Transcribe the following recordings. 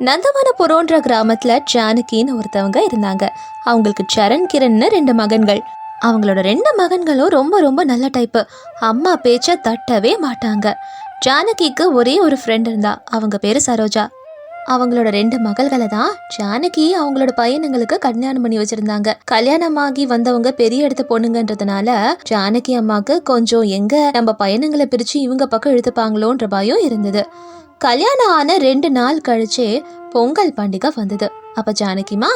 நந்தவனபுரோன்ற கிராமத்துல ஜானகின்னு ஒருத்தவங்க இருந்தாங்க. அவங்களுக்கு சரண் கிரண்னு ரெண்டு மகன்கள். அவங்களோட ரெண்டு மகன்களும் ரொம்ப ரொம்ப நல்ல டைப்பு அம்மா பேச்ச தட்டவே மாட்டாங்க. ஜானகிக்கு ஒரே ஒரு ஃப்ரெண்ட் இருந்தா அவங்க பேரு சரோஜா. அவங்களோட ரெண்டு மகள்களை தான் ஜானகி அவங்களோட பையனுங்களுக்கு கல்யாணம் பண்ணி வச்சிருந்தாங்க. கல்யாணமாகி வந்தவங்க பெரிய இடத்து பொண்ணுங்கன்றதுனால ஜானகி அம்மாக்கு கொஞ்சம் எங்க நம்ம பையனுங்களை பிரிச்சு இவங்க பக்கம் இழுத்துப்பாங்களோன்ற பயம் இருந்தது. கல்யாணம் ஆன ரெண்டு நாள் கழிச்சு பொங்கல் பண்டிகை வந்தது. அப்ப ஜானகிமா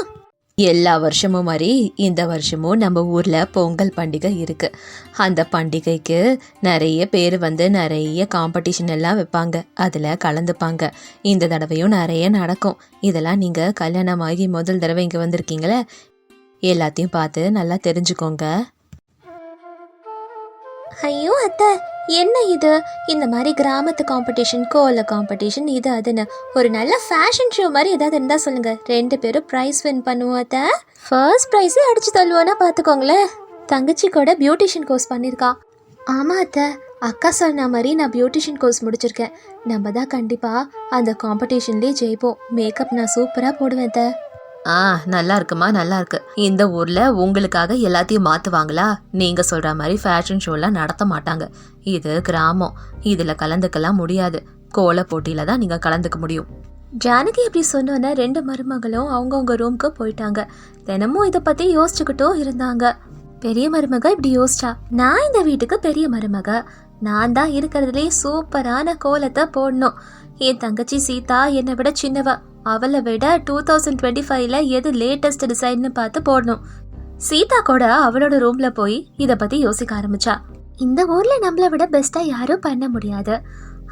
எல்லா வருஷமும் மாதிரி இந்த வருஷமும் நம்ம ஊர்ல பொங்கல் பண்டிகை இருக்கு. அந்த பண்டிகைக்கு நிறைய பேர் வந்து நிறைய காம்படிஷன் எல்லாம் வைப்பாங்க. அதில் கலந்துப்பாங்க. இந்த தடவையும் நிறைய நடக்கும். இதெல்லாம் நீங்கள் கல்யாணம் ஆகி முதல் தடவை இங்கே வந்திருக்கீங்களே? எல்லாத்தையும் பார்த்து நல்லா தெரிஞ்சுக்கோங்க. ஐயோ அத்தை என்ன இது? இந்த மாதிரி கிராமத்து காம்படிஷன் கோல காம்படிஷன் இது அதுன்னு. ஒரு நல்ல ஃபேஷன் ஷோ மாதிரி ஏதாவது இருந்தால் சொல்லுங்க. ரெண்டு பேரும் ப்ரைஸ் வின் பண்ணுவோம் அத்தை. ஃபர்ஸ்ட் ப்ரைஸே அடிச்சு தள்ளுவோன்னா பார்த்துக்கோங்களேன் தங்கச்சி கூட பியூட்டிஷியன் கோர்ஸ் பண்ணியிருக்கா ஆமாம் அத்தை. அக்கா சொன்ன மாதிரி நான் பியூட்டிஷியன் கோர்ஸ் முடிச்சிருக்கேன். நம்ம தான் கண்டிப்பாக அந்த காம்படிஷன்லேயே ஜெயிப்போம். மேக்கப் நான் சூப்பராக போடுவேன் அத்தை. ஆ நல்லா இருக்குமா நல்லா இருக்கு. இந்த ஊர்ல உங்களுக்காக எல்லாத்தையும் மாத்துவாங்களா? நீங்க சொல்ற மாதிரி ஃபேஷன் ஷோலாம் நடத்த மாட்டாங்க. இது கிராமம். இதுல கலந்துக்கலாம் முடியாது. கோல போட்டியில தான் நீங்க கலந்துக்க முடியும். ஜானகி அப்படி சொன்னோன்னே ரெண்டு மருமகளும் அவங்கவுங்க ரூம்க்கு போயிட்டாங்க. தினமும் இதை பத்தி யோசிச்சுக்கிட்டும் இருந்தாங்க. பெரிய மருமக இப்படி யோசிச்சா நான் இந்த வீட்டுக்கு பெரிய மருமக. நான் தான் இருக்கிறதுலே சூப்பரான கோலத்தை போடணும். என் தங்கச்சி சீதா என்னை விட சின்னவ. அவளை விட டூ தௌசண்ட் டுவெண்ட்டி ஃபைவ்ல எது லேட்டஸ்ட் டிசைன்னு பார்த்து போடணும். சீதா கூட அவளோட ரூம்ல போய் இதை பத்தி யோசிக்க ஆரம்பிச்சா. இந்த ஊர்ல நம்மள விட பெஸ்டா யாரும் பண்ண முடியாது.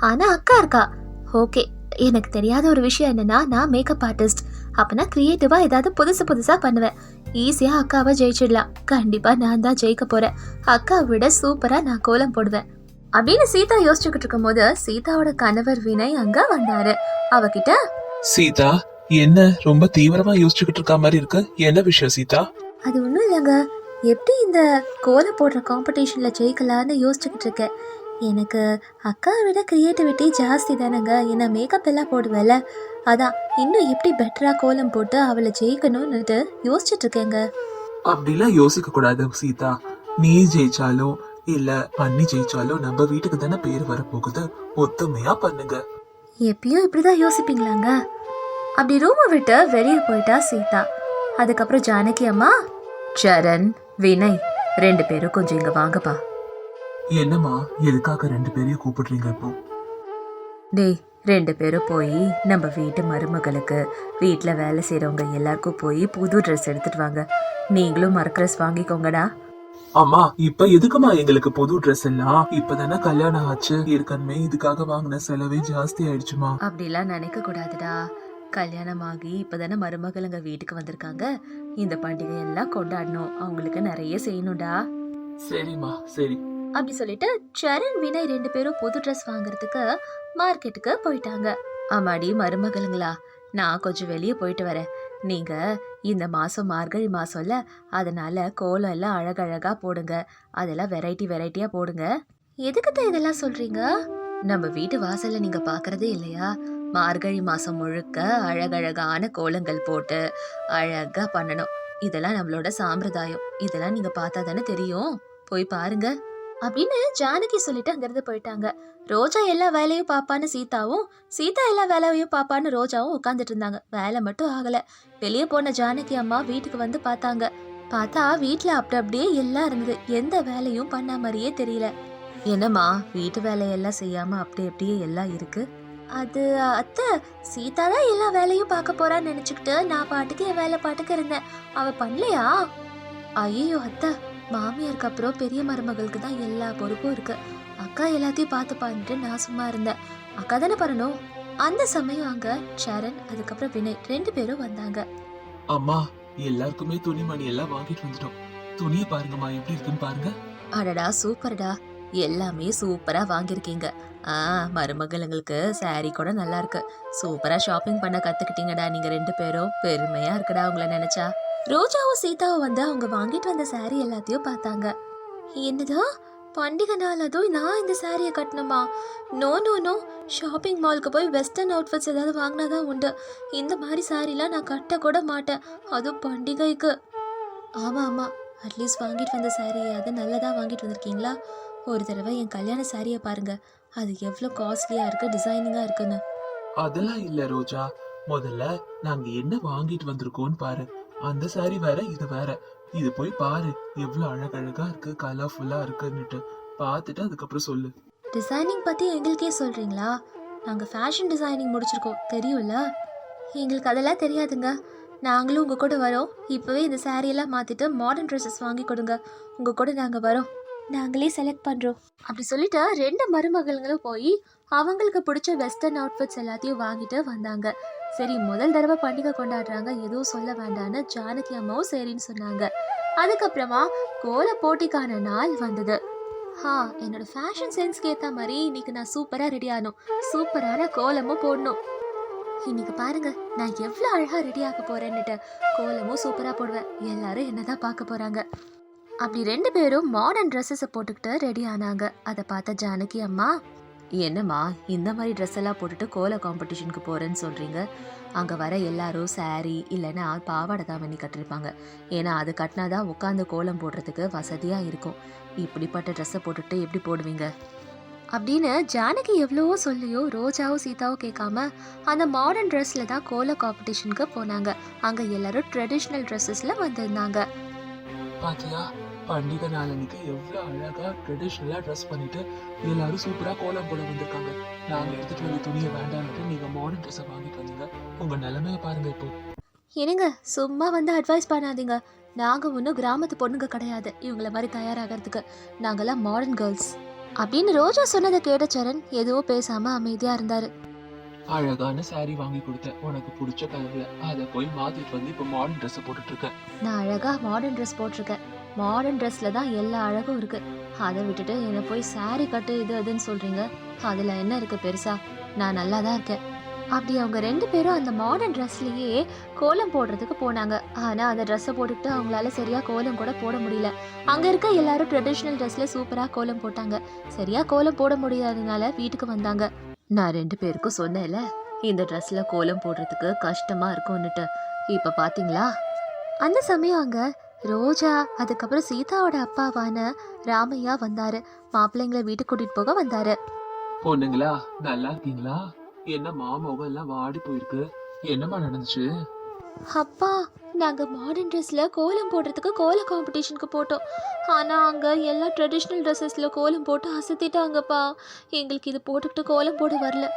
ஆனா அக்கா இருக்கா. ஓகே எனக்கு தெரியாத ஒரு விஷயம் என்னன்னா நான் மேக்கப் ஆர்டிஸ்ட் அப்பனா கிரியேட்டிவா ஏதாவது புதுசு புதுசா பண்ணுவேன். ஈஸியா அக்காவை ஜெயிச்சிடலாம். கண்டிப்பா நான் தான் ஜெயிக்க போறேன். அக்காவை விட சூப்பரா நான் கோலம் போடுவேன். அப்படின்னு சீதா யோசிச்சுக்கிட்டு இருக்கும்போது சீதாவோட கணவர் வினய் அங்க வந்தாரு. அவகிட்ட சீதா என்ன ரொம்ப தீவிரமா யோசிச்சுக்கிட்டு இருக்க மாதிரி இருக்கு? என்ன விஷயம் சீதா? அது ஒன்றும் இல்லைங்க. எப்படி இந்த கோலம் போடுற காம்படிஷனில் ஜெயிக்கலான்னு யோசிச்சுக்கிட்டு இருக்கேன் எனக்கு அக்காவை விட க்ரியேட்டிவிட்டி ஜாஸ்தி தானேங்க. என்ன மேக்கப் எல்லாம் போடுவேல அதான் இன்னும் எப்படி பெட்டராக கோலம் போட்டு அவளை ஜெயிக்கணும்னுட்டு யோசிச்சுட்டு இருக்கேங்க. அப்படிலாம் யோசிக்க கூடாது சீதா. நீ ஜெயிச்சாலும் இல்ல பண்ணி ஜெயிச்சாலும் நம்ம வீட்டுக்கு தானே பேர் வரப்போகுது. ஒத்துமையா பண்ணுங்க. எப்பயும் இப்படிதான் யோசிப்பீங்களாங்க? அப்படி ரூமை விட்டு வெளியே போயிட்டா சீதா. அதுக்கப்புறம் ஜானகி அம்மா சரண் வினய் ரெண்டு பேரும் கொஞ்சம் இங்க வாங்கப்பா. என்னம்மா எதுக்காக ரெண்டு பேரையும் கூப்பிடுறீங்க இப்போ? டேய் ரெண்டு பேரும் போய் நம்ம வீட்டு மருமகளுக்கு வீட்டில் வேலை செய்கிறவங்க எல்லாருக்கும் போய் புது ட்ரெஸ் எடுத்துட்டு வாங்க. நீங்களும் ட்ரெஸ் வாங்கிக்கோங்கடா. அம்மா இப்ப எதுக்குமா எங்களுக்கு புது ட்ரெஸ் எல்லாம்? இப்பதானே கல்யாணம் ஆச்சு. ஏற்கனவே இதுக்காக வாங்கின செலவே ஜாஸ்தி ஆயிடுச்சுமா? அப்படிலாம் நினைக்க கூடாதுடா. கல்யாணம் ஆகி இப்பதானே மருமகளுங்க வீட்டுக்கு வந்திருக்காங்க. இந்த பண்டிகை எல்லாம் கொண்டாடணும். அவங்களுக்கு நிறைய செய்யணும்டா. சரிம்மா சரி. அப்படி சொல்லிட்டு சரண் வினய் ரெண்டு பேரும் புது ட்ரெஸ் வாங்குறதுக்கு மார்க்கெட்டுக்கு போயிட்டாங்க. ஆமாடி மருமகளுங்களா நான் கொஞ்சம் வெளியே போயிட்டு வரேன். நீங்க இந்த மாசம் மார்கழி மாசம்ல அதனால கோலம் எல்லாம் அழகழகா போடுங்க. அதெல்லாம் வெரைட்டி வெரைட்டியா போடுங்க. எதுக்கு தான் இதெல்லாம் சொல்றீங்க? நம்ம வீட்டு வாசல்ல நீங்க பாக்குறதே இல்லையா? மார்கழி மாசம் முழுக்க அழகழகான கோலங்கள் போட்டு அழகா பண்ணணும். இதெல்லாம் நம்மளோட சாம்பிரதாயம். இதெல்லாம் நீங்க பார்த்தா தானே தெரியும்? போய் பாருங்க. அப்படின்னு ஜானகி சொல்லிட்டு அங்கிருந்து போயிட்டாங்க. ரோஜா எல்லா வேலையும் பாப்பான்னு சீதாவும் சீதா எல்லா வேலையும் பாப்பான்னு ரோஜாவும் உட்காந்துட்டு இருந்தாங்க. வேலை மட்டும் ஆகல. வெளியே போன ஜானகி அம்மா வீட்டுக்கு வந்து பார்த்தாங்க. பார்த்தா வீட்டில் அப்படி அப்படியே எல்லாம் இருந்தது. எந்த வேலையும் பண்ண மாதிரியே தெரியல. என்னம்மா வீட்டு வேலையெல்லாம் செய்யாம அப்படி அப்படியே எல்லாம் இருக்கு? அது அத்தை சீதா தான் எல்லா வேலையும் பார்க்க போறான்னு நினைச்சுக்கிட்டு நான் பாட்டுக்கு என் வேலை பாட்டுக்கு இருந்தேன். அவ பண்ணலையா? ஐயோ அத்தை. மாமியாருக்கு அப்புறம் பெரிய மருமகளுக்கு தான் எல்லா பொறுப்பும் இருக்கு. அக்கா எல்லாத்தையும் பார்த்து பார்த்துட்டு நான் சும்மா இருந்தேன். அக்கா தானே பண்ணணும்? அந்த சமயம் அங்க சரண் அதுக்கப்புறம் வினய் ரெண்டு பேரும் வந்தாங்க. அம்மா எல்லாருக்குமே துணிமணி எல்லாம் வாங்கிட்டு வந்துட்டோம். துணியை பாருங்கம்மா எப்படி இருக்குன்னு பாருங்க. அடடா சூப்பர்டா. எல்லாமே சூப்பரா வாங்கியிருக்கீங்க. ஆ மருமகளுங்களுக்கு saree கூட நல்லா இருக்கு. சூப்பரா ஷாப்பிங் பண்ண கத்துக்கிட்டீங்கடா நீங்க ரெண்டு பேரும். பெருமையா இருக்குடா உங்களை நினைச்சா. ரோஜாவும் சீதாவும் வந்து அவங்க வாங்கிட்டு வந்த saree எல்லாத்தையும் பார்த்தாங்க. என்னதா? பண்டிகை நாள் அதுவும் நான் இந்த சாரியை கட்டணுமா? நோ நோ நோ ஷாப்பிங் மாலுக்கு போய் வெஸ்டர்ன் அவுட்ஃபிட்ஸ் ஏதாவது வாங்கினா தான் உண்டு. இந்த மாதிரி சாரிலாம் நான் கட்ட கூட மாட்டேன். அதுவும் பண்டிகைக்கு. ஆமாம் ஆமாம் அட்லீஸ்ட் வாங்கிட்டு வந்த சாரியை அது நல்லதாக வாங்கிட்டு வந்திருக்கீங்களா? ஒரு தடவை என் கல்யாண சாரியை பாருங்க. அது எவ்வளோ காஸ்ட்லியாக இருக்குது டிசைனிங்காக இருக்குன்னு. அதெல்லாம் இல்லை ரோஜா. முதல்ல நாங்கள் என்ன வாங்கிட்டு வந்திருக்கோம்னு பாரு. அந்த சாரி வேற இது வேற. இது போய் பாரு எவ்வளவு அழகழகா இருக்கு கலர்ஃபுல்லா இருக்குன்னுட்டு. பார்த்துட்டு அதுக்கப்புறம் சொல்லு. டிசைனிங் பற்றி எங்களுக்கே சொல்கிறீங்களா நாங்கள் ஃபேஷன் டிசைனிங் முடிச்சிருக்கோம் தெரியும்ல? எங்களுக்கு அதெல்லாம் தெரியாதுங்க. நாங்களும் உங்கள் கூட வரோம். இப்போவே இந்த சாரியெல்லாம் மாற்றிட்டு மாடர்ன் ட்ரெஸ்ஸஸ் வாங்கி கொடுங்க. உங்கள் கூட நாங்கள் வரோம். நாங்களே செலக்ட் பண்ணுறோம் அப்படி சொல்லிட்டு ரெண்டு மருமகள்களும் போய் அவங்களுக்கு பிடிச்ச வெஸ்டர்ன் அவுட்ஃபிட்ஸ் எல்லாத்தையும் வாங்கிட்டு வந்தாங்க. சரி முதல் தடவை பண்டிகை கொண்டாடுறாங்க. எதுவும் சொல்ல வேண்டான்னு ஜானகி அம்மாவும் சரின்னு சொன்னாங்க. அதுக்கப்புறமா கோல போட்டிக்கான நாள் வந்தது. ஹா என்னோட ஃபேஷன் சென்ஸ்க்கு ஏற்ற மாதிரி இன்னைக்கு நான் சூப்பராக ரெடி ஆகணும். சூப்பரான கோலமும் போடணும். இன்னைக்கு பாருங்க நான் எவ்வளோ அழகாக ரெடி ஆக போறேன்னுட்டு கோலமும் சூப்பராக போடுவேன். எல்லாரும் என்னதான் பார்க்க போறாங்க. அப்படி ரெண்டு பேரும் மாடர்ன் ட்ரெஸ்ஸஸை போட்டுக்கிட்டு ரெடி ஆனாங்க. அதை பார்த்த ஜானகி அம்மா என்னம்மா இந்த மாதிரி ட்ரெஸ் எல்லாம் போட்டுட்டு கோல காம்படிஷனுக்கு போறேன்னு சொல்றீங்க? அங்கே வர எல்லாரும் saree இல்லைன்னா பாவாடை தான் பண்ணி கட்டிருப்பாங்க ஏன்னா அது கட்டினாதான் உட்காந்து கோலம் போடுறதுக்கு வசதியாக இருக்கும். இப்படிப்பட்ட ட்ரெஸ்ஸை போட்டுட்டு எப்படி போடுவீங்க? அப்படின்னு ஜானகி எவ்வளவோ சொல்லியோ ரோஜாவோ சீதாவோ கேட்காம அந்த மாடர்ன் ட்ரெஸ்ல தான் கோல காம்படிஷனுக்கு போனாங்க. அங்க எல்லாரும் ட்ரெடிஷ்னல் ட்ரெஸ்ஸஸ்ல வந்திருந்தாங்க. பாத்தியா? பண்டிகை நாள் அன்னைக்கு எவ்வளவு அழகா ட்ரெடிஷ்னலா ட்ரெஸ் பண்ணிட்டு எல்லாரும் சூப்பரா கோலம் போட வந்திருக்காங்க. நாங்க எடுத்துட்டு வந்த துணியை வேண்டாம்னு நீங்க மாடர்ன் ட்ரெஸ்ஸை வாங்கிட்டு வந்தீங்க. உங்க நிலைமைய பாருங்க இப்போ. என்னங்க சும்மா வந்து அட்வைஸ் பண்ணாதீங்க. நாங்க ஒன்றும் கிராமத்து பொண்ணுங்க கிடையாது. இவங்கள மாதிரி தயாராகிறதுக்கு. நாங்கெல்லாம் மாடர்ன் கேர்ள்ஸ் அப்படின்னு ரோஜா சொன்னதை கேட்ட சரண் எதுவும் பேசாம அமைதியா இருந்தாரு. அழகான saree வாங்கி கொடுத்தேன். உனக்கு பிடிச்ச கலர்ல அதை போய் மாத்திட்டு வந்து இப்ப மாடர்ன் ட்ரெஸ் போட்டுட்டு இருக்க. நான் அழகா மாடர்ன் ட்ரெஸ் போட்டிருக்கேன். மாடர்ன் ட்ரெஸ்ல தான் எல்லா அழகும் இருக்கு. அதை விட்டுட்டு என்னை போய் சாரி கட்டு இது அதுன்னு சொல்றீங்க. அதுல என்ன இருக்கு பெருசா? நான் நல்லா தான் இருக்கேன். அப்படி அவங்க ரெண்டு பேரும் அந்த மாடர்ன் ட்ரெஸ்லயே கோலம் போடுறதுக்கு போனாங்க. ஆனா அந்த ட்ரெஸ்ஸை போட்டுக்கிட்டு அவங்களால சரியா கோலம் கூட போட முடியல. அங்க இருக்க எல்லாரும் ட்ரெடிஷ்னல் ட்ரெஸ்ல சூப்பரா கோலம் போட்டாங்க. சரியா கோலம் போட முடியாததுனால வீட்டுக்கு வந்தாங்க. நான் ரெண்டு பேருக்கும் சொன்னேன்ல இந்த ட்ரெஸ்ல கோலம் போடுறதுக்கு கஷ்டமா இருக்கும்னுட்டு. இப்ப பாத்தீங்களா? அந்த சமயம் அங்க ரோஜா அதுக்கப்புறம் சீதாவோட அப்பாவான ராமையா வந்தாரு. மாப்பிள்ளைங்களை வீட்டுக்கு கூட்டிட்டு போக வந்தாரு. பொண்ணுங்களா நல்லா இருக்கீங்களா? என்ன மாமோகம் எல்லாம் வாடி போயிருக்கு. என்னம்மா நடந்துச்சு? அப்பா நாங்க மாடர்ன் ட்ரெஸ்ல கோலம் போடுறதுக்கு கோல காம்படிஷனுக்கு போட்டோம். ஆனா அங்க எல்லாம் ட்ரெடிஷ்னல் ட்ரெஸ்ஸஸ்ல கோலம் போட்டு அசத்திட்டாங்கப்பா. எங்களுக்கு இது போட்டுக்கிட்டு கோலம் போட வரல.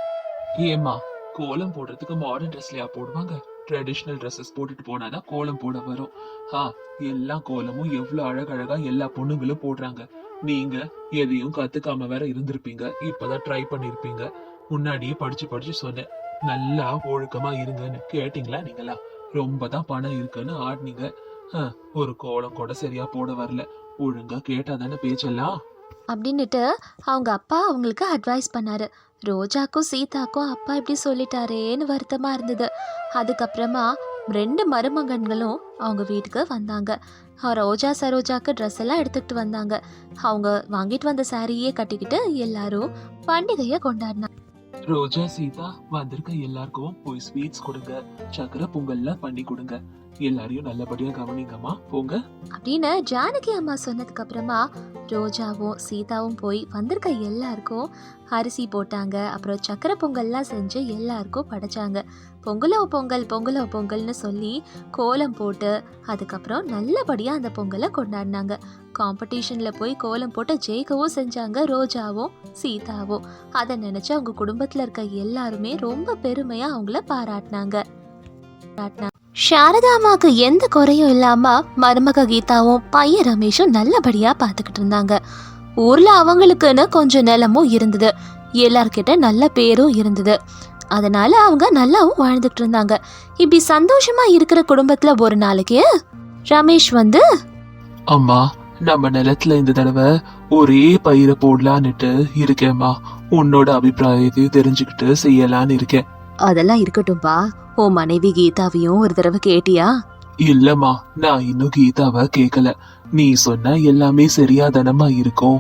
ஏம்மா கோலம் போடுறதுக்கு மாடர்ன் ட்ரெஸ்லயா போடுவாங்க? ட்ரெடிஷ்னல் ட்ரெஸ்ஸஸ் போட்டுட்டு போனாதான் கோலம் போட வரும். ஹா எல்லா கோலமும் எவ்வளோ அழகழகாக எல்லா பொண்ணுங்களும் போடுறாங்க. நீங்கள் எதையும் கற்றுக்காம வேற இருந்திருப்பீங்க. இப்பதான் ட்ரை பண்ணியிருப்பீங்க முன்னாடியே படித்து படித்து சொன்னேன். நல்லா ஒழுக்கமாக இருங்கன்னு. கேட்டிங்களா நீங்களா? ரொம்ப தான் பணம் இருக்குன்னு ஆடினீங்க. ஆ, ஒரு கோலம் கூட சரியா போட வரல. ஒழுங்கா கேட்டாதானே பேச்செல்லாம்? அப்படின்னுட்டு அவங்க அப்பா அவங்களுக்கு அட்வைஸ் பண்ணாரு. ரோஜாக்கும் சீதாக்கும் அப்பா இப்படி சொல்லிட்டாரேன்னு வருத்தமாக இருந்தது. அதுக்கப்புறமா ரெண்டு மருமகன்களும் அவங்க வீட்டுக்கு வந்தாங்க. ரோஜா சரோஜாக்கு ட்ரெஸ் எல்லாம் எடுத்துக்கிட்டு வந்தாங்க. அவங்க வாங்கிட்டு வந்த சாரியே கட்டிக்கிட்டு எல்லாரும் பண்டிகையை கொண்டாடினாங்க ரோஜா சீதா வந்திருக்க எல்லாருக்கும் போய் ஸ்வீட்ஸ் கொடுங்க. சக்கரை பொங்கல்லாம் பண்ணி கொடுங்க. எல்லாரையும் நல்லபடியா கவனிங்கம்மா. போங்க. அப்படின்னு ஜானகி அம்மா சொன்னதுக்கு அப்புறமா ரோஜாவும் சீதாவும் போய் வந்திருக்க எல்லாருக்கும் அரிசி போட்டாங்க. அப்புறம் சக்கரை பொங்கல்லாம் செஞ்சு எல்லாருக்கும் படைச்சாங்க. பொங்கலோ பொங்கல் பொங்கலோ பொங்கல்னு சொல்லி கோலம் போட்டு அதுக்கப்புறம் நல்லபடியாக அந்த பொங்கலை கொண்டாடினாங்க. காம்படிஷனில் போய் கோலம் போட்டு ஜெயிக்கவும் செஞ்சாங்க ரோஜாவும் சீதாவும். அதை நினச்சி அவங்க குடும்பத்தில் இருக்க எல்லாருமே ரொம்ப பெருமையாக அவங்கள பாராட்டினாங்க. பாராட்டினாங்க சாரதாமாக்கு அம்மாவுக்கு எந்த குறையும் இல்லாம மருமக கீதாவும் பையன் ரமேஷும் நல்லபடியா பாத்துக்கிட்டு இருந்தாங்க. ஊர்ல அவங்களுக்குன்னு கொஞ்சம் நிலமும் இருந்தது. எல்லார்கிட்ட நல்ல பேரும் இருந்தது. அதனால அவங்க நல்லாவும் வாழ்ந்துகிட்டு இருந்தாங்க. இப்படி சந்தோஷமா இருக்கிற குடும்பத்துல ஒரு நாளைக்கு ரமேஷ் வந்து அம்மா நம்ம நிலத்துல இந்த தடவை ஒரே பயிரை போடலான்னுட்டு இருக்கேம்மா. உன்னோட அபிப்பிராயத்தையும் தெரிஞ்சுக்கிட்டு செய்யலான்னு இருக்கேன். அதெல்லாம் இருக்கட்டும்பா. உன் மனைவி கீதாவையும் ஒரு தடவை கேட்டியா? இல்லம்மா நான் இன்னும் கீதாவை கேட்கல நீ சொன்ன எல்லாமே சரியா தானம்மா இருக்கும்.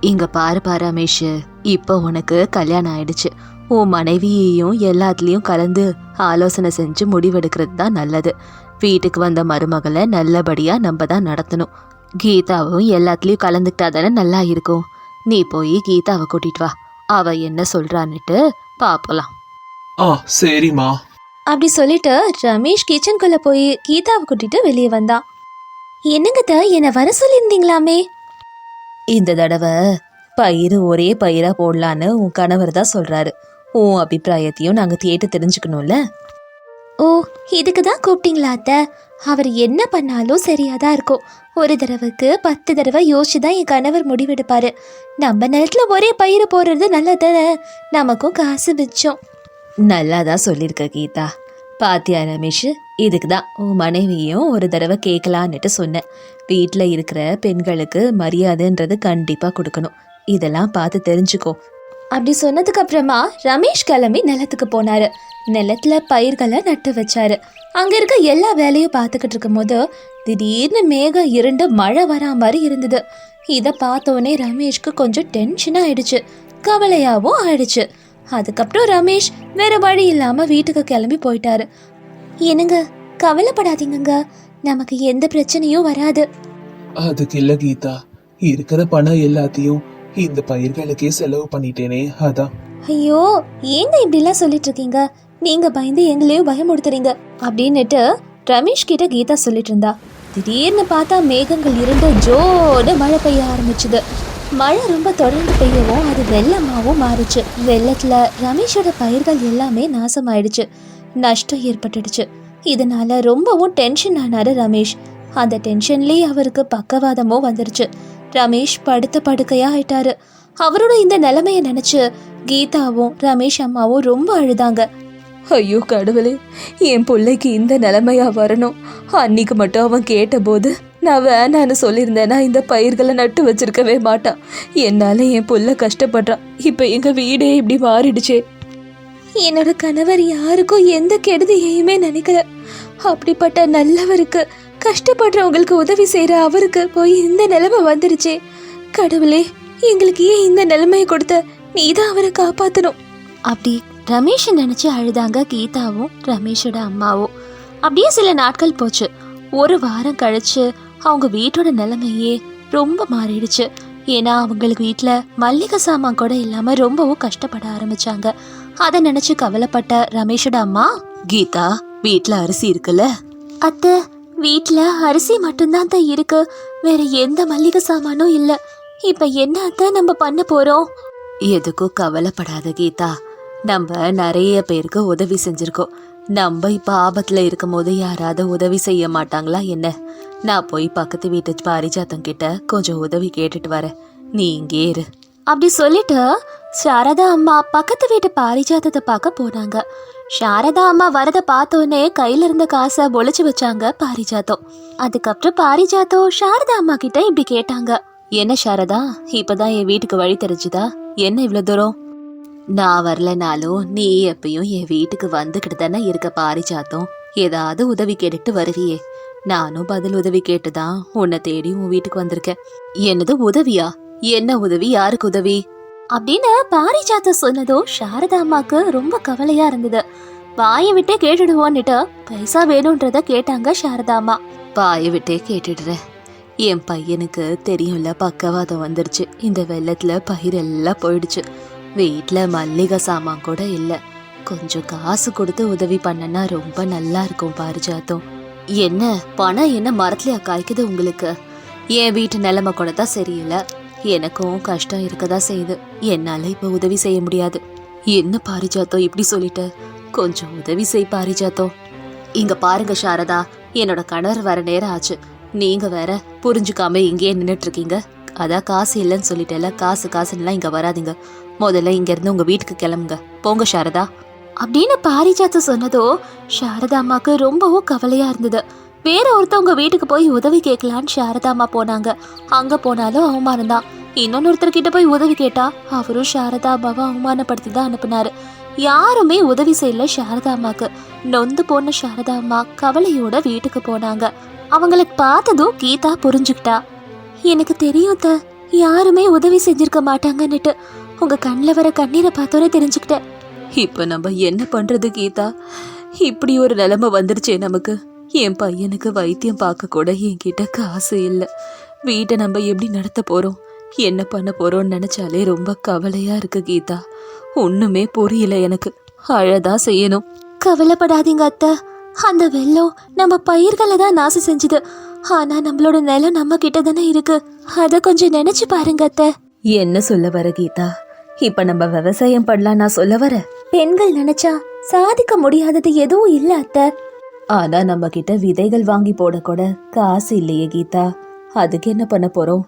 இங்க பாரு பாரு ரமேஷ் இப்போ உனக்கு கல்யாணம் ஆயிடுச்சு. உன் மனைவியையும் எல்லாத்துலேயும் கலந்து ஆலோசனை செஞ்சு முடிவெடுக்கிறது தான் நல்லது. வீட்டுக்கு வந்த மருமகளை நல்லபடியா நம்ம தான் நடத்தணும். கீதாவும் எல்லாத்துலேயும் கலந்துக்கிட்டா தானே நல்லா இருக்கும். நீ போய் கீதாவை கூட்டிட்டு வா. அவ என்ன சொல்றான்னுட்டு பார்க்கலாம் ஆ சரிம்மா. அப்படி சொல்லிட்டு ரமேஷ் கிச்சனுக்குள்ள போய் கீதாவை கூட்டிட்டு வெளியே வந்தான் என்னங்கத்த என்னை வர சொல்லியிருந்தீங்களாமே? இந்த தடவை பயிர் ஒரே பயிரா போடலான்னு உன் கணவர் தான் சொல்றாரு. உன் அபிப்பிராயத்தையும் நாங்க கேட்டு தெரிஞ்சுக்கணும்ல? ஓ இதுக்கு தான் கூப்பிட்டீங்களா அத்தை? அவர் என்ன பண்ணாலும் சரியாக தான் இருக்கும். ஒரு தடவைக்கு பத்து தடவை யோசிச்சு தான் என் கணவர் முடிவெடுப்பாரு. நம்ம நேரத்தில் ஒரே பயிர் போடுறது நல்லது நமக்கும் காசு மிச்சம். நல்லா தான் சொல்லியிருக்க கீதா. பாத்தியா ரமேஷ் இதுக்கு தான் உன் மனைவியும் ஒரு தடவை கேட்கலான்னுட்டு சொன்னேன். வீட்டில் இருக்கிற பெண்களுக்கு மரியாதைன்றது கண்டிப்பாக கொடுக்கணும். இதெல்லாம் பார்த்து தெரிஞ்சுக்கோ. அப்படி சொன்னதுக்கு அப்புறமா ரமேஷ் கிளம்பி நிலத்துக்கு போனாரு. நிலத்துல பயிர்களை நட்டு வச்சாரு. அங்க இருக்க எல்லா வேலையும் பார்த்துக்கிட்டு இருக்கும்போது திடீர்னு மேகம் இருண்டு மழை வரா மாதிரி இருந்தது. இதை பார்த்தோன்னே ரமேஷ்க்கு கொஞ்சம் டென்ஷன் ஆயிடுச்சு. கவலையாகவும் ஆயிடுச்சு. அதுக்கப்புறம் ரமேஷ் வேற வழி இல்லாம வீட்டுக்கு கிளம்பி போயிட்டாரு. என்னங்க கவலைப்படாதீங்கங்க. நமக்கு எந்த பிரச்சனையும் வராது. அதுக்கு இல்ல கீதா. இருக்கிற பணம் எல்லாத்தையும் இந்த பயிர்களுக்கே செலவு பண்ணிட்டேனே அதான். ஐயோ ஏங்க இப்படிலாம் சொல்லிட்டு இருக்கீங்க நீங்க பயந்து எங்களையும் பயமுடுத்துறீங்க அப்படின்னுட்டு ரமேஷ் கிட்ட கீதா சொல்லிட்டு இருந்தா திடீர்னு பார்த்தா மேகங்கள் இருண்டு ஜோடு மழை பெய்ய ஆரம்பிச்சுது. மழை ரொம்ப தொடர்ந்து பெய்யவும் அது வெள்ளமாகவும் மாறுச்சு. வெள்ளத்தில் ரமேஷோட பயிர்கள் எல்லாமே நாசமாயிடுச்சு. நஷ்டம் ஏற்பட்டுடுச்சு. இதனால ரொம்பவும் டென்ஷன் ஆனாரு ரமேஷ். அந்த டென்ஷன்லேயே அவருக்கு பக்கவாதமும் வந்துருச்சு. ரமேஷ் படுத்த படுக்கையா ஆயிட்டாரு. அவரோட இந்த நிலைமையை நினைச்சு கீதாவும் ரமேஷ் அம்மாவும் ரொம்ப அழுதாங்க. ஐயோ கடவுளே என் பிள்ளைக்கு இந்த நிலைமையா வரணும். அன்னைக்கு மட்டும் அவன் கேட்டபோது நான் வேணான்னு சொல்லியிருந்தேன்னா இந்த பயிர்களை நட்டு வச்சிருக்கவே மாட்டான். என்னால் என் புள்ள கஷ்டப்படுறான். இப்போ எங்கள் வீடே இப்படி மாறிடுச்சே. என்னோட கணவர் யாருக்கும் எந்த கெடுதியையுமே நினைக்கல. அப்படிப்பட்ட நல்லவருக்கு கஷ்டப்படுறவங்களுக்கு உதவி செய்கிற அவருக்கு போய் இந்த நிலைமை வந்துருச்சே கடவுளே எங்களுக்கு ஏன் இந்த நிலைமையை கொடுத்த? நீதான் அவரை காப்பாற்றணும் அப்படி ரமேஷ் நினச்சி அழுதாங்க கீதாவும் ரமேஷோட அம்மாவும். அப்படியே சில நாட்கள் போச்சு. ஒரு வாரம் கழிச்சு அவங்க வீட்டோட நிலைமையே ரொம்ப மாறிடுச்சு. ஏன்னா அவங்களுக்கு வீட்டில் மல்லிகை சாமான் கூட இல்லாமல் ரொம்பவும் கஷ்டப்பட ஆரம்பிச்சாங்க. அதை நினைச்சு கவலைப்பட்ட ரமேஷோட அம்மா கீதா வீட்டில் அரிசி இருக்குல்ல? அத்தை வீட்டில் அரிசி மட்டும்தான் தான் இருக்கு. வேற எந்த மல்லிகை சாமானும் இல்லை. இப்போ என்ன அத்தை நம்ம பண்ண போறோம்? எதுக்கும் கவலைப்படாத கீதா. நம்ம நிறைய பேருக்கு உதவி செஞ்சிருக்கோம். நம்ம இப்போ ஆபத்தில் இருக்கும் போது யாராவது உதவி செய்ய மாட்டாங்களா என்ன? நான் போய் பக்கத்து வீட்டு பாரிஜாத்தம் கிட்ட கொஞ்சம் உதவி கேட்டுட்டு வரேன். நீ இங்கே இரு. அப்படி சொல்லிட்டு சாரதா அம்மா பக்கத்து வீட்டு பாரிஜாதத்தை பார்க்க போனாங்க. சாரதா அம்மா வரத பார்த்தோன்னே கையில இருந்த காசை ஒழிச்சு வச்சாங்க பாரிஜாத்தம். அதுக்கப்புறம் பாரிஜாத்தம் சாரதா அம்மா கிட்ட இப்படி கேட்டாங்க. என்ன சாரதா இப்பதான் என் வீட்டுக்கு வழி தெரிஞ்சுதா? என்ன இவ்வளவு தூரம்? நான் வரலனாலும் நீ எப்பயும் என் வீட்டுக்கு வந்துகிட்டு தானே இருக்க பாரிஜாத்தம். ஏதாவது உதவி கேட்டுட்டு வருவியே. நானும் பதில் உதவி கேட்டுதான் உன்னை தேடி உன் வீட்டுக்கு வந்திருக்கேன். என்னது உதவியா? என்ன உதவி? யாருக்கு உதவி? அப்படின்னு பாரிஜாத்தம் சொன்னதும் சாரதா அம்மாக்கு ரொம்ப கவலையா இருந்தது. வாயை விட்டே கேட்டுடுவோன்னுட்டு பைசா வேணும்ன்றத கேட்டாங்க சாரதா அம்மா. பாய விட்டே கேட்டுடுறேன். என் பையனுக்கு தெரியும்ல பக்கவாதம் வந்துருச்சு. இந்த வெள்ளத்துல பயிர் எல்லாம் போயிடுச்சு. வீட்டில் மல்லிகை சாமான் கூட இல்லை. கொஞ்சம் காசு கொடுத்து உதவி பண்ணனா ரொம்ப நல்லா இருக்கும் பாரிஜாத்தம். என்ன பணம் என்ன மரத்துலயா காய்க்குது உங்களுக்கு? என் வீட்டு நிலைமை கூட தான் சரியில்லை. எனக்கும் கஷ்டம் இருக்கதா செய்யுது. என்னால இப்ப உதவி செய்ய முடியாது. என்ன பாரிஜாத்தோ இப்படி சொல்லிட்ட? கொஞ்சம் உதவி செய் பாரிஜாத்தோ. இங்க பாருங்க சாரதா என்னோட கணவர் வர நேரம் ஆச்சு. நீங்க வேற புரிஞ்சுக்காம இங்கேயே நின்னுட்டு இருக்கீங்க அதான் காசு இல்லைன்னு சொல்லிட்டேல காசு காசுலாம் இங்க வராதீங்க. முதல்ல இங்க இருந்து உங்க வீட்டுக்கு கிளம்புங்க. போங்க சாரதா. அப்படின்னு பாரிஜாத்து சொன்னதோ சாரதா அம்மாவுக்கு ரொம்பவும் கவலையா இருந்தது. வேற ஒருத்தவங்க வீட்டுக்கு போய் உதவி கேட்கலான்னு சாரதா அம்மா போனாங்க. அங்க போனாலும் அவமானம் தான். இன்னொன்னொருத்தர் போய் உதவி கேட்டா அவரும் சாரதா அம்மாவை அவமானப்படுத்தி தான் அனுப்புனாரு. யாருமே உதவி செய்யல சாரதா அம்மாக்கு. நொந்து போன சாரதா அம்மா கவலையோட வீட்டுக்கு போனாங்க. அவங்களுக்கு பார்த்ததும் கீதா புரிஞ்சுக்கிட்டா. எனக்கு தெரியும் த யாருமே உதவி செஞ்சிருக்க மாட்டாங்கன்னுட்டு. உங்க கண்ணில் வர கண்ணீரை பார்த்தோன்னே தெரிஞ்சுக்கிட்டேன். இப்போ நம்ம என்ன பண்றது கீதா? இப்படி ஒரு நிலைமை வந்துருச்சே நமக்கு. என் பையனுக்கு வைத்தியம் பார்க்க கூட என்கிட்ட காசு இல்லை. வீட்டை நம்ம எப்படி நடத்த போறோம்? என்ன பண்ண போறோம்னு நினைச்சாலே ரொம்ப கவலையா இருக்கு கீதா. ஒண்ணுமே புரியல எனக்கு. அழதான் செய்யணும். கவலைப்படாதீங்க அத்தை. அந்த வெள்ளம் நம்ம பயிர்களை தான் நாசம் செஞ்சுது. ஆனா நம்மளோட நிலம் நம்ம கிட்ட தானே இருக்கு. அத கொஞ்சம் நினைச்சு பாருங்க அத்தை. என்ன சொல்ல வர கீதா? இப்ப நம்ம விவசாயம் பண்ணலாம் நான் சொல்ல வர. பெண்கள் நினைச்சா சாதிக்க முடியாதது எதுவும் இல்ல அத்தை. ஆனா நம்ம கிட்ட விதைகள் வாங்கி போட கூட காசு இல்லையே கீதா. அதுக்கு என்ன பண்ண போறோம்?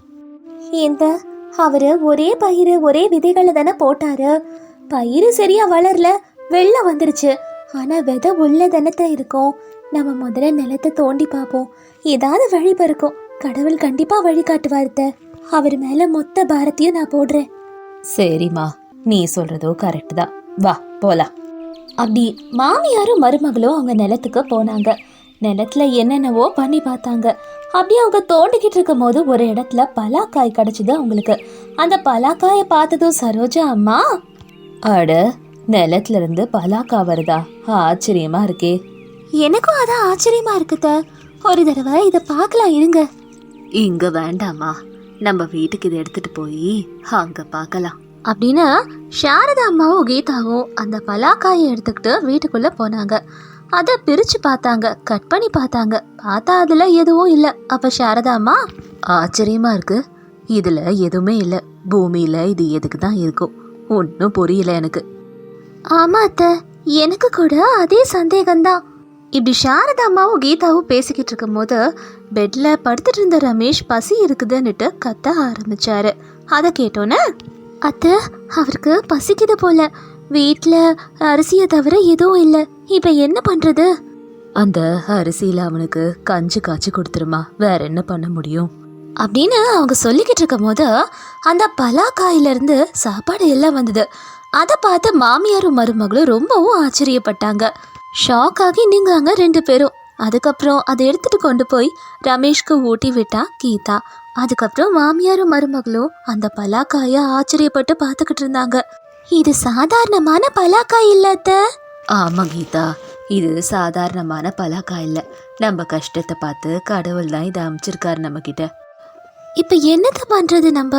இந்த அவரு ஒரே பயிறு ஒரே விதைகளை தானே போட்டாரு. பயிறு சரியா வளரல வெள்ளம் வந்துருச்சு. ஆனா விதை உள்ள தானே இருக்கும். நம்ம முதல்ல நிலத்தை தோண்டி பார்ப்போம். ஏதாவது வழி பிறக்கும். கடவுள் கண்டிப்பா வழி காட்டுவார்த்த அவர் மேல மொத்த பாரத்தையும் நான் போடுறேன். சரிம்மா நீ சொல்றதோ கரெக்ட் தான். வா போலாம். அப்படி மாமியாரும் மருமகளும் அவங்க நிலத்துக்கு போனாங்க. நிலத்துல என்னென்னவோ பண்ணி பார்த்தாங்க. அப்படி அவங்க தோண்டிக்கிட்டு இருக்கும் போது ஒரு இடத்துல பலாக்காய் கிடைச்சது அவங்களுக்கு. அந்த பலாக்காயை பார்த்ததும் சரோஜா அம்மா அட நிலத்துல இருந்து பலாக்கா வருதா? ஆச்சரியமா இருக்கே. எனக்கும் அதான் ஆச்சரியமா இருக்குத. ஒரு தடவை இதை பார்க்கலாம் இருங்க. இங்க வேண்டாமா நம்ம வீட்டுக்கு இதை எடுத்துட்டு போய் அங்க பார்க்கலாம் அப்படின்னு சாரதா அம்மாவும் கீதாவும் அந்த பலாக்காயை எடுத்துக்கிட்டு வீட்டுக்குள்ள போனாங்க. அதை பிரிச்சு பார்த்தாங்க கட் பண்ணி பார்த்தாங்க. பார்த்தா அதுல எதுவும் இல்லை. அப்ப சாரதா அம்மா ஆச்சரியமா இருக்கு. இதுல எதுவுமே இல்லை. பூமியில இது எதுக்கு தான் இருக்கும்? ஒன்றும் புரியல எனக்கு. ஆமா அத்தை எனக்கு கூட அதே சந்தேகம்தான். இப்படி சாரதா அம்மாவும் கீதாவும் பேசிக்கிட்டு இருக்கும்போது பெட்ல படுத்துட்டு இருந்த ரமேஷ் பசி இருக்குதுன்னுட்டு கத்த ஆரம்பிச்சாரு. அதை கேட்டோன்னே அத்தை அவருக்கு பசிக்குது போல. வீட்டில் அரிசியை தவிர எதுவும் இல்லை. இப்போ என்ன பண்றது? அந்த அரிசியில் அவனுக்கு கஞ்சி காய்ச்சி கொடுத்துருமா. வேற என்ன பண்ண முடியும்? அப்படின்னு அவங்க சொல்லிக்கிட்டு இருக்கும் போது அந்த பலாக்காயில இருந்து சாப்பாடு எல்லாம் வந்தது. அதை பார்த்து மாமியாரும் மருமகளும் ரொம்பவும் ஆச்சரியப்பட்டாங்க. ஷாக் ஆகி நிங்காங்க ரெண்டு பேரும். அதுக்கப்புறம் அதை எடுத்துட்டு கொண்டு போய் ரமேஷ்க்கு ஊட்டி விட்டா கீதா. அதுக்கப்புறம் மாமியாரும் மருமகளும் அந்த பலாக்காய ஆச்சரியப்பட்டு பார்த்துக்கிட்டு இருந்தாங்க. இது சாதாரணமான பலாக்காய் இல்லாத ஆமா கீதா இது சாதாரணமான பலாக்காய் இல்ல. நம்ம கஷ்டத்தை பார்த்து கடவுள் தான் இதை அமைச்சிருக்காரு நம்ம கிட்ட இப்ப என்னத்த பண்றது நம்ம?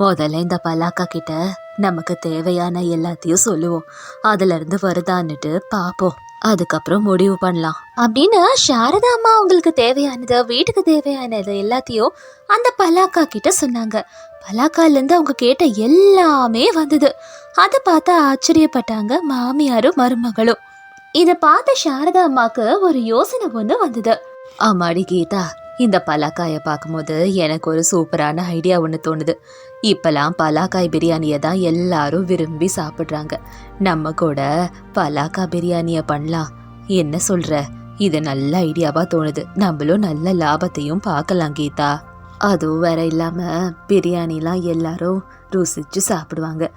முதல்ல இந்த பலாக்கா கிட்ட நமக்கு தேவையான எல்லாத்தையும் சொல்லுவோம். அதுல இருந்து வருதான்னுட்டு பாப்போம் அதுக்கப்புறம் முடிவு பண்ணலாம். அப்படின்னு சாரதா அம்மா அவங்களுக்கு தேவையானது வீட்டுக்கு தேவையானது எல்லாத்தையும் அந்த பலாக்கா கிட்ட சொன்னாங்க. பலாக்காலேருந்து அவங்க கேட்ட எல்லாமே வந்தது. அதை பார்த்து ஆச்சரியப்பட்டாங்க மாமியாரும் மருமகளும். இதை பார்த்த சாரதா அம்மாக்கு ஒரு யோசனை ஒன்று வந்தது. அம்மாடி கீதா இந்த பலாக்காயை பார்க்கும்போது எனக்கு ஒரு சூப்பரான ஐடியா ஒன்று தோணுது. இப்பெல்லாம் பலாக்காய் பிரியாணியை தான் எல்லாரும் விரும்பி சாப்பிட்றாங்க. நம்ம கூட பலாக்கா பிரியாணியை பண்ணலாம். என்ன சொல்ற? இது நல்ல ஐடியாவா தோணுது. நம்மளும் நல்ல லாபத்தையும் பார்க்கலாம் கீதா. அதுவும் வேற இல்லாம பிரியாணிலாம் எல்லாரும் ருசிச்சு சாப்பிடுவாங்க.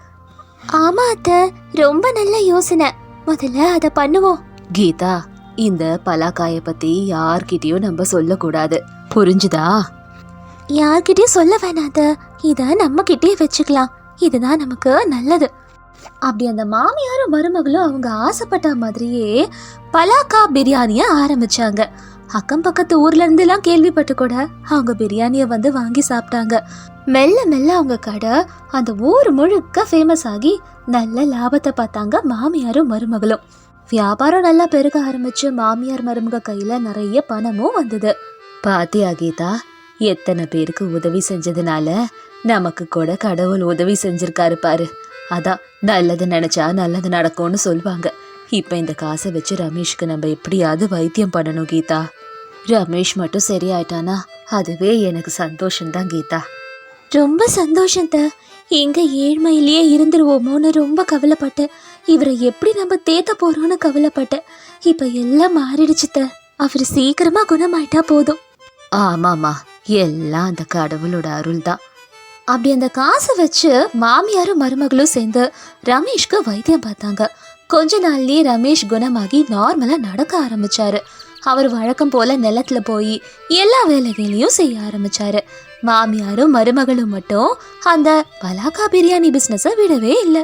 ஆமா அத்தை ரொம்ப நல்ல யோசனை. முதல்ல அதை பண்ணுவோம். கீதா இந்த பலாக்காய பத்தி யார்கிட்டயும் நம்ம சொல்லக்கூடாது. புரிஞ்சுதா? யார்கிட்டயும் சொல்ல வேணாத இத நம்ம கிட்டே வச்சுக்கலாம். இதுதான் நமக்கு நல்லது. அப்படி அந்த மாமியாரும் மருமகளும் அவங்க ஆசைப்பட்ட மாதிரியே பலாக்கா பிரியாணிய ஆரம்பிச்சாங்க. அக்கம் பக்கத்து ஊர்ல இருந்து எல்லாம் கேள்விப்பட்டு கூட அவங்க பிரியாணிய வந்து வாங்கி சாப்பிட்டாங்க. மெல்ல மெல்ல அவங்க கடை அந்த ஊர் முழுக்க ஃபேமஸ் ஆகி நல்ல லாபத்தை பார்த்தாங்க மாமியாரும் மருமகளும். வியாபாரம் நல்லா பெருக ஆரம்பிச்சு மாமியார் மருமக கையில நிறைய பணமும் வந்தது. பாத்தியா கீதா? எத்தனை பேருக்கு உதவி செஞ்சதுனால நமக்கு கூட கடவுள் உதவி செஞ்சிருக்காரு பாரு. அதான் நல்லது நினைச்சா நல்லது நடக்கும்னு சொல்லுவாங்க இப்ப இந்த காசை வச்சு ரமேஷ்க்கு நம்ம எப்படியாவது வைத்தியம் பண்ணணும் கீதா. ரமேஷ் மட்டும் சரியாயிட்டானா? அதுவே எனக்கு சந்தோஷம்தான் கீதா. ரொம்ப சந்தோஷம் த. எங்க ஏழ்மையிலேயே இருந்துருவோமோன்னு ரொம்ப கவலைப்பட்டேன் இவரை எப்படி நம்ம தேத்த போறோம்னு கவலைப்பட்டேன். இப்ப எல்லாம் மாறிடுச்சு த அவர் சீக்கிரமா குணமாயிட்டா போதும். ஆமாமா எல்லாம் அந்த கடவுளோட அருள் தான் அப்படி அந்த காசை வச்சு மாமியாரும் மருமகளும் சேர்ந்து ரமேஷ்க்கு வைத்தியம் பார்த்தாங்க. கொஞ்ச நாள்லயே ரமேஷ் குணமாகி நார்மலா நடக்க ஆரம்பிச்சாரு. அவர் வழக்கம் போல நிலத்துல போய் எல்லா வேலைகளையும் செய்ய ஆரம்பிச்சாரு. மாமியாரும் மருமகளும் மட்டும் அந்த பலாக்கா பிரியாணி பிஸ்னஸை விடவே இல்லை.